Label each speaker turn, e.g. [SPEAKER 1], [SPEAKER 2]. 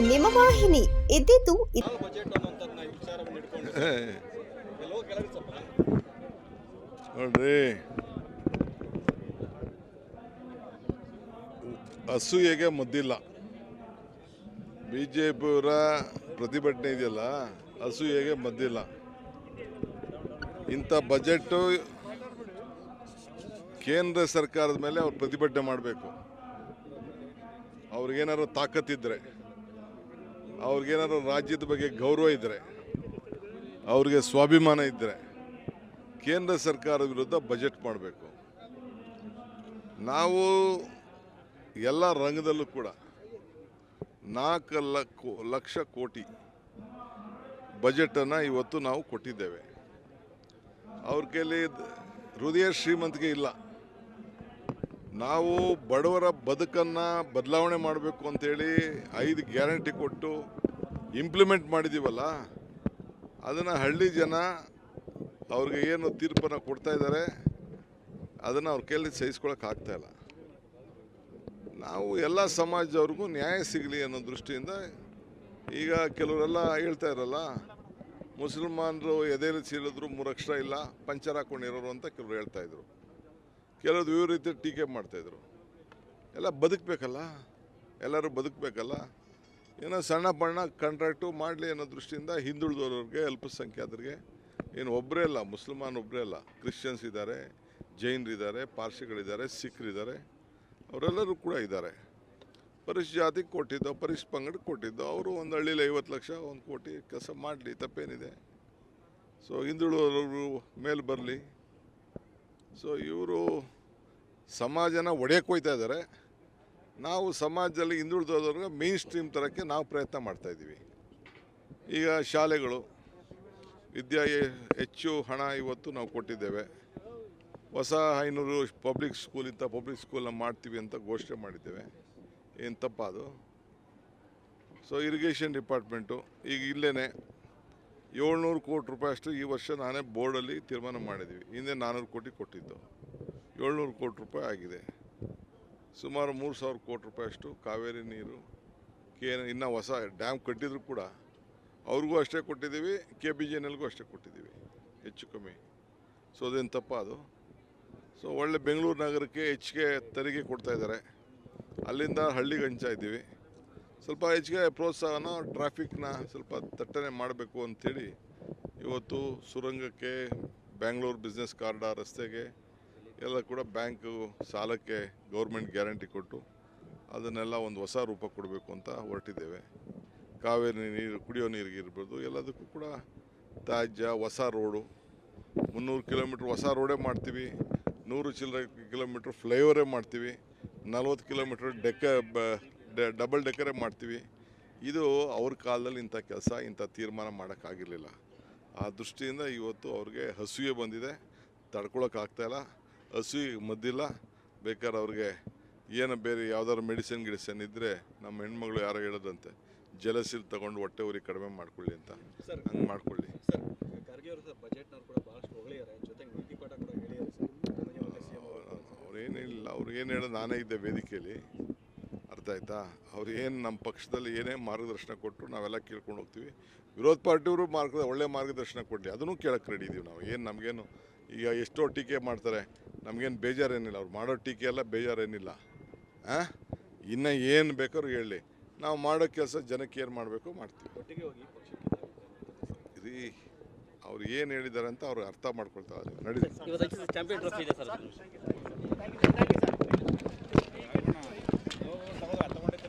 [SPEAKER 1] ನಿಮ್ಮ ವಾಹಿನಿ ಇದ್ದಿದ್ದು
[SPEAKER 2] ನೋಡ್ರಿ. ಅಸೂಯೆಗೆ ಮದ್ದಿಲ್ಲ. ಬಿ ಜೆ ಪಿಯವರ ಪ್ರತಿಭಟನೆ ಇದೆಯಲ್ಲ ಅಸೂಯೆಗೆ ಮದ್ದಿಲ್ಲ. ಇಂಥ ಬಜೆಟ್ಟು ಕೇಂದ್ರ ಸರ್ಕಾರದ ಮೇಲೆ ಅವ್ರು ಪ್ರತಿಭಟನೆ ಮಾಡಬೇಕು. ಅವ್ರಿಗೇನಾದ್ರು ತಾಕತ್ತಿದ್ರೆ. ಅವ್ರಿಗೇನಾದ್ರು ರಾಜ್ಯದ ಬಗ್ಗೆ ಗೌರವ ಇದ್ದರೆ ಅವ್ರಿಗೆ ಸ್ವಾಭಿಮಾನ ಇದ್ದರೆ ಕೇಂದ್ರ ಸರ್ಕಾರದ ವಿರುದ್ಧ ಬಜೆಟ್ ಮಾಡಬೇಕು. ನಾವು ಎಲ್ಲ ರಂಗದಲ್ಲೂ ಕೂಡ ನಾಲ್ಕು ಲಕ್ಷ ಲಕ್ಷ ಕೋಟಿ ಬಜೆಟನ್ನು ಇವತ್ತು ನಾವು ಕೊಟ್ಟಿದ್ದೇವೆ. ಅವ್ರ ಕೈಲಿ ಹೃದಯ ಶ್ರೀಮಂತಿಕೆ ಇಲ್ಲ. ನಾವು ಬಡವರ ಬದುಕನ್ನು ಬದಲಾವಣೆ ಮಾಡಬೇಕು ಅಂತೇಳಿ ಐದು ಗ್ಯಾರಂಟಿ ಕೊಟ್ಟು ಇಂಪ್ಲಿಮೆಂಟ್ ಮಾಡಿದ್ದೀವಲ್ಲ ಅದನ್ನು ಹಳ್ಳಿ ಜನ ಅವ್ರಿಗೆ ಏನು ತೀರ್ಪನ್ನು ಕೊಡ್ತಾ ಇದ್ದಾರೆ ಅದನ್ನು ಅವ್ರ ಕೈಯಲ್ಲಿ ಸಹಿಸ್ಕೊಳಕ್ಕೆ ಇಲ್ಲ. ನಾವು ಎಲ್ಲ ಸಮಾಜದವ್ರಿಗೂ ನ್ಯಾಯ ಸಿಗಲಿ ಅನ್ನೋ ದೃಷ್ಟಿಯಿಂದ ಈಗ ಕೆಲವರೆಲ್ಲ ಹೇಳ್ತಾ ಇರಲ್ಲ, ಮುಸಲ್ಮಾನರು ಎದೆಯಲ್ಲಿ ಸೀಳಿದ್ರು ಮೂರು ಅಕ್ಷರ ಇಲ್ಲ, ಪಂಚರ್ ಹಾಕೊಂಡಿರೋರು ಅಂತ ಕೆಲವರು ಹೇಳ್ತಾ ಇದ್ರು. ಕೆಲವರು ವಿವಿಧ ರೀತಿ ಟೀಕೆ ಮಾಡ್ತಾಯಿದ್ರು ಎಲ್ಲ ಬದುಕಬೇಕಲ್ಲ? ಎಲ್ಲರೂ ಬದುಕಬೇಕಲ್ಲ? ಏನೋ ಸಣ್ಣ ಪಣ್ಣ ಕಾಂಟ್ರಾಕ್ಟು ಮಾಡಲಿ ಅನ್ನೋ ದೃಷ್ಟಿಯಿಂದ ಹಿಂದುಳಿದವ್ರಿಗೆ ಅಲ್ಪಸಂಖ್ಯಾತರಿಗೆ ಏನು ಒಬ್ಬರೇ ಅಲ್ಲ, ಮುಸಲ್ಮಾನ್ ಒಬ್ಬರೇ ಅಲ್ಲ, ಕ್ರಿಶ್ಚಿಯನ್ಸ್ ಇದ್ದಾರೆ ಜೈನರಿದ್ದಾರೆ ಪಾರ್ಸಿಗಳಿದ್ದಾರೆ, ಸಿಖ್ರಿದ್ದಾರೆ, ಅವರೆಲ್ಲರೂ ಕೂಡ ಇದ್ದಾರೆ. ಪರಿಶ್ ಜಾತಿಗೆ ಕೊಟ್ಟಿದ್ದು ಪರಿಶ್ ಪಂಗಡಕ್ಕೆ ಕೊಟ್ಟಿದ್ದು, ಅವರು ಒಂದು ಹಳ್ಳಿಲಿ ಐವತ್ತು ಲಕ್ಷ, ಒಂದು ಕೋಟಿ ಕೆಲಸ ಮಾಡಲಿ, ತಪ್ಪೇನಿದೆ. ಸೊ ಹಿಂದುಳಿದವರು ಮೇಲೆ ಬರಲಿ. ಸೊ ಇವರು ಸಮಾಜನ ಒಡೆಯಕ್ಕೆ ಹೋಗ್ತಾ ಇದ್ದಾರೆ. ನಾವು ಸಮಾಜದಲ್ಲಿ ಹಿಂದುಳಿದವ್ರಿಗೆ ಮೇನ್ ಸ್ಟ್ರೀಮ್ ತರೋಕ್ಕೆ ನಾವು ಪ್ರಯತ್ನ ಮಾಡ್ತಾ ಇದ್ದೀವಿ. ಈಗ ಶಾಲೆಗಳು, ವಿದ್ಯಾ ಹೆಚ್ಚು ಹಣ ಇವತ್ತು ನಾವು ಕೊಟ್ಟಿದ್ದೇವೆ. ಹೊಸ ಐನೂರು ಪಬ್ಲಿಕ್ ಸ್ಕೂಲ್ ಇಂಥ ಪಬ್ಲಿಕ್ ಸ್ಕೂಲ್ನ ಮಾಡ್ತೀವಿ ಅಂತ ಘೋಷಣೆ ಮಾಡಿದ್ದೇವೆ. ಏನು ತಪ್ಪದು? ಸೊ ಇರಿಗೇಷನ್ ಡಿಪಾರ್ಟ್ಮೆಂಟು ಈಗ ಇಲ್ಲೇ ಏಳ್ನೂರು ಕೋಟಿ ರೂಪಾಯಿ ಅಷ್ಟು ಈ ವರ್ಷ ನಾನೇ ಬೋರ್ಡಲ್ಲಿ ತೀರ್ಮಾನ ಮಾಡಿದ್ದೀವಿ. ಹಿಂದೆ ನಾನ್ನೂರು ಕೋಟಿ ಕೊಟ್ಟಿದ್ದು. ಏಳ್ನೂರು ಕೋಟಿ ರೂಪಾಯಿ ಆಗಿದೆ. ಸುಮಾರು ಮೂರು ಸಾವಿರ ಕೋಟಿ ರೂಪಾಯಿ ಅಷ್ಟು ಕಾವೇರಿ ನೀರು, ಕೆ ಇನ್ನೂ ಹೊಸ ಡ್ಯಾಮ್ ಕಟ್ಟಿದ್ರು ಕೂಡ ಅವ್ರಿಗೂ ಅಷ್ಟೇ ಕೊಟ್ಟಿದ್ದೀವಿ ಕೆ ಬಿ ಜಿ ಎನ್ ಎಲ್ಗೂ ಅಷ್ಟೇ ಕೊಟ್ಟಿದ್ದೀವಿ, ಹೆಚ್ಚು ಕಮ್ಮಿ. ಸೊ ಅದೇನು ತಪ್ಪ ಅದು ಸೊ ಒಳ್ಳೆ ಬೆಂಗಳೂರು ನಗರಕ್ಕೆ ಹೆಚ್ಚಿಗೆ ತೆರಿಗೆ ಕೊಡ್ತಾಯಿದ್ದಾರೆ ಅಲ್ಲಿಂದ ಹಳ್ಳಿಗೆ ಹಂಚ್ತಾ ಇದ್ದೀವಿ ಸ್ವಲ್ಪ ಹೆಚ್ಚಿಗೆ ಪ್ರೋತ್ಸಾಹನ ಟ್ರಾಫಿಕ್ನ ಸ್ವಲ್ಪ ತಟ್ಟನೆ ಮಾಡಬೇಕು ಅಂಥೇಳಿ ಇವತ್ತು ಸುರಂಗಕ್ಕೆ ಬ್ಯಾಂಗ್ಳೂರು ಬಿಸ್ನೆಸ್ ಕಾರ್ಡ ರಸ್ತೆಗೆ ಎಲ್ಲ ಕೂಡ ಬ್ಯಾಂಕು ಸಾಲಕ್ಕೆ ಗೌರ್ಮೆಂಟ್ ಗ್ಯಾರಂಟಿ ಕೊಟ್ಟು ಅದನ್ನೆಲ್ಲ ಒಂದು ಹೊಸ ರೂಪ ಕೊಡಬೇಕು ಅಂತ ಹೊರಟಿದ್ದೇವೆ. ಕಾವೇರಿ ನೀರು, ಕುಡಿಯೋ ನೀರಿಗೆ ಇರ್ಬೋದು, ಎಲ್ಲದಕ್ಕೂ ಕೂಡ ತ್ಯಾಜ್ಯ, ಹೊಸ ರೋಡು. ಮುನ್ನೂರು ಕಿಲೋಮೀಟ್ರ್ ಹೊಸ ರೋಡೇ ಮಾಡ್ತೀವಿ. ನೂರು ಚಿಲ್ಲರೆ ಕಿಲೋಮೀಟ್ರ್ ಫ್ಲೈಓವರೇ ಮಾಡ್ತೀವಿ. ನಲ್ವತ್ತು ಕಿಲೋಮೀಟ್ರ್ ಡೆಕ್ಕ ಡಬಲ್ ಡೆಕರೇ ಮಾಡ್ತೀವಿ. ಇದು ಅವ್ರ ಕಾಲದಲ್ಲಿ ಇಂಥ ಕೆಲಸ ಇಂಥ ತೀರ್ಮಾನ ಮಾಡೋಕ್ಕಾಗಿರಲಿಲ್ಲ. ಆ ದೃಷ್ಟಿಯಿಂದ ಇವತ್ತು ಅವ್ರಿಗೆ ಹಸುವೆ ಬಂದಿದೆ. ತಡ್ಕೊಳಕ್ಕಾಗ್ತಾಯಿಲ್ಲ ಹಸುವಿಗೆ ಮದ್ದಿಲ್ಲ. ಬೇಕಾದ್ರೆ ಅವ್ರಿಗೆ ಏನು ಬೇರೆ ಯಾವ್ದಾದ್ರು ಮೆಡಿಸಿನ್ ಗಿಡಿಸನ್ ಇದ್ದರೆ ನಮ್ಮ ಹೆಣ್ಮಗಳು ಯಾರೋ ಹೇಳೋದಂತೆ ಜಲಸಿಲ್ ತಗೊಂಡು ಹೊಟ್ಟೆ ಉರಿ ಕಡಿಮೆ ಮಾಡ್ಕೊಳ್ಳಿ ಅಂತ. ಹಂಗೆ ಮಾಡ್ಕೊಳ್ಳಿ. ಅವ್ರೇನಿಲ್ಲ ಅವ್ರು ಏನು ಹೇಳೋದು ನಾನೇ ಇದ್ದೆ ವೇದಿಕೆಯಲ್ಲಿ. ಆಯ್ತಾ ಅವ್ರು ಏನು ನಮ್ಮ ಪಕ್ಷದಲ್ಲಿ ಏನೇ ಮಾರ್ಗದರ್ಶನ ಕೊಟ್ಟರು ನಾವೆಲ್ಲ ಕೇಳ್ಕೊಂಡು ಹೋಗ್ತೀವಿ. ವಿರೋಧ ಪಾರ್ಟಿಯವರು ಮಾರ್ಗ ಒಳ್ಳೆ ಮಾರ್ಗದರ್ಶನ ಕೊಡಲಿ. ಅದನ್ನು ಕೇಳಕ್ಕೆ ರೆಡಿ ಇದ್ದೀವಿ ನಾವು. ಏನು ನಮಗೇನು ಈಗ ಎಷ್ಟೋ ಟೀಕೆ ಮಾಡ್ತಾರೆ. ನಮಗೇನು ಬೇಜಾರೇನಿಲ್ಲ. ಅವ್ರು ಮಾಡೋ ಟೀಕೆ ಎಲ್ಲ ಬೇಜಾರೇನಿಲ್ಲ. ಹಾಂ ಇನ್ನು ಏನು ಬೇಕಾದ್ರೂ ಹೇಳಿ. ನಾವು ಮಾಡೋ ಕೆಲಸ ಜನಕ್ಕೆ ಏನು ಮಾಡಬೇಕು ಮಾಡ್ತೀವಿ.
[SPEAKER 3] ಒಟ್ಟಿಗೆ ಹೋಗಿ ಪಕ್ಷಕ್ಕೆ
[SPEAKER 2] ಇದು ಅವ್ರು ಏನು ಹೇಳಿದ್ದಾರೆ ಅಂತ ಅವ್ರು ಅರ್ಥ ಮಾಡ್ಕೊಳ್ತಾರೆ
[SPEAKER 4] ನಡೀತಾರೆ